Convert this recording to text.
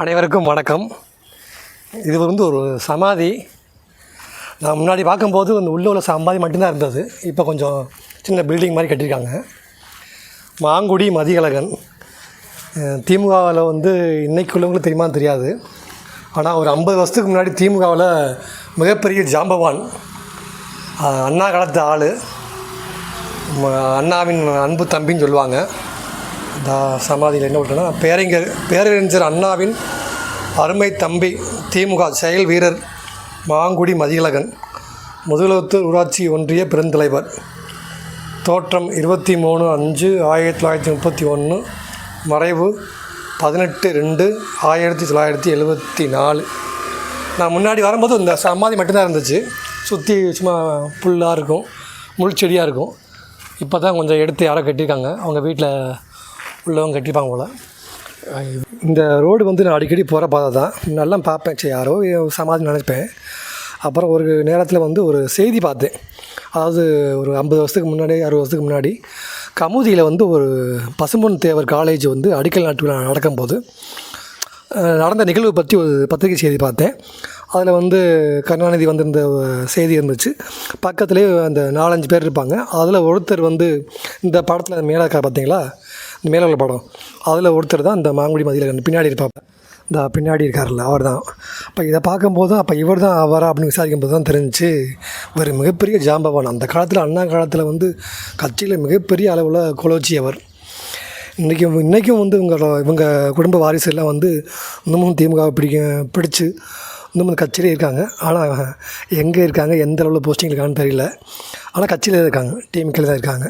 அனைவருக்கும் வணக்கம். இது வந்து ஒரு சமாதி. நான் முன்னாடி பார்க்கும்போது அந்த உள்ள உள்ள சமாதி மட்டும்தான் இருந்தது. இப்போ கொஞ்சம் சின்ன பில்டிங் மாதிரி கட்டியிருக்காங்க. மாங்குடி மதியழகன் திமுகவில் வந்து இன்னைக்கு உள்ளவங்களுக்கு தெரியுமான்னு தெரியாது. ஆனால் ஒரு ஐம்பது வருஷத்துக்கு முன்னாடி திமுகவில் மிகப்பெரிய ஜாம்பவான் அண்ணா காலத்து ஆள் அண்ணாவின் அன்பு தம்பின்னு சொல்லுவாங்க. சமாதியில் என்ன விட்டோன்னா பேரறிஞர் பேரறிஞர் அண்ணாவின் அருமை தம்பி திமுக செயல் வீரர் மாங்குடி மதியழகன் முதுகுளத்தூர் ஊராட்சி ஒன்றிய பெருந்தலைவர். தோற்றம் இருபத்தி மூணு அஞ்சு ஆயிரத்தி தொள்ளாயிரத்தி முப்பத்தி ஒன்று மறைவு பதினெட்டு ரெண்டு ஆயிரத்தி தொள்ளாயிரத்தி எழுபத்தி நாலு. நான் முன்னாடி வரும்போது இந்த சமாதி மட்டும்தான் இருந்துச்சு. சுற்றி சும்மா புல்லாக இருக்கும் முள் செடியாக இருக்கும். இப்போ தான் கொஞ்சம் எடுத்து யாரோ கட்டியிருக்காங்க. அவங்க வீட்டில் உள்ளவங்க கட்டிப்பாங்க போல். இந்த ரோடு வந்து நான் அடிக்கடி போகிற பாதை தான். நல்லா பார்ப்பேன். சரி யாரோ சமாதி நினைப்பேன். அப்புறம் ஒரு நேரத்தில் வந்து ஒரு செய்தி பார்த்தேன். அதாவது ஒரு ஐம்பது வருஷத்துக்கு முன்னாடி அறுபது வருஷத்துக்கு முன்னாடி கமுதியில் வந்து ஒரு பசும்பொன் தேவர் காலேஜ் வந்து அடிக்கல் நாட்டு விழா நடக்கும்போது நடந்த நிகழ்வு பற்றி ஒரு பத்திரிகை செய்தி பார்த்தேன். அதில் வந்து கருணாநிதி வந்திருந்த செய்தி இருந்துச்சு. பக்கத்துலேயே அந்த நாலஞ்சு பேர் இருப்பாங்க. அதில் ஒருத்தர் வந்து இந்த படத்தில் மேலே இருக்கா பார்த்தீங்களா? இந்த மேலே உள்ள படம். அதில் ஒருத்தர் தான் இந்த மாங்குடி மதியில் பின்னாடி இருப்பாங்க இந்த பின்னாடி இருக்கார்ல அவர் தான் அப்போ இதை பார்க்கும்போது அப்போ இவர் தான் அவரா அப்படின்னு விசாரிக்கும் போது தான் தெரிஞ்சுச்சு ஒரு மிகப்பெரிய ஜாம்பவான். அந்த காலத்தில் அண்ணா காலத்தில் வந்து கட்சியில் மிகப்பெரிய அளவில் குலோச்சி அவர். இன்றைக்கி இன்றைக்கும் வந்து இவங்களோட இவங்க குடும்ப வாரிசு எல்லாம் வந்து இன்னமும் திமுக பிடிக்க பிடிச்சு இன்னமும் கட்சியிலே இருக்காங்க. ஆனால் எங்கே இருக்காங்க எந்த அளவில் போஸ்டிங் இருக்காங்கன்னு தெரியல. ஆனால் கட்சியில் இருக்காங்க டிஎம்கேல தான் இருக்காங்க.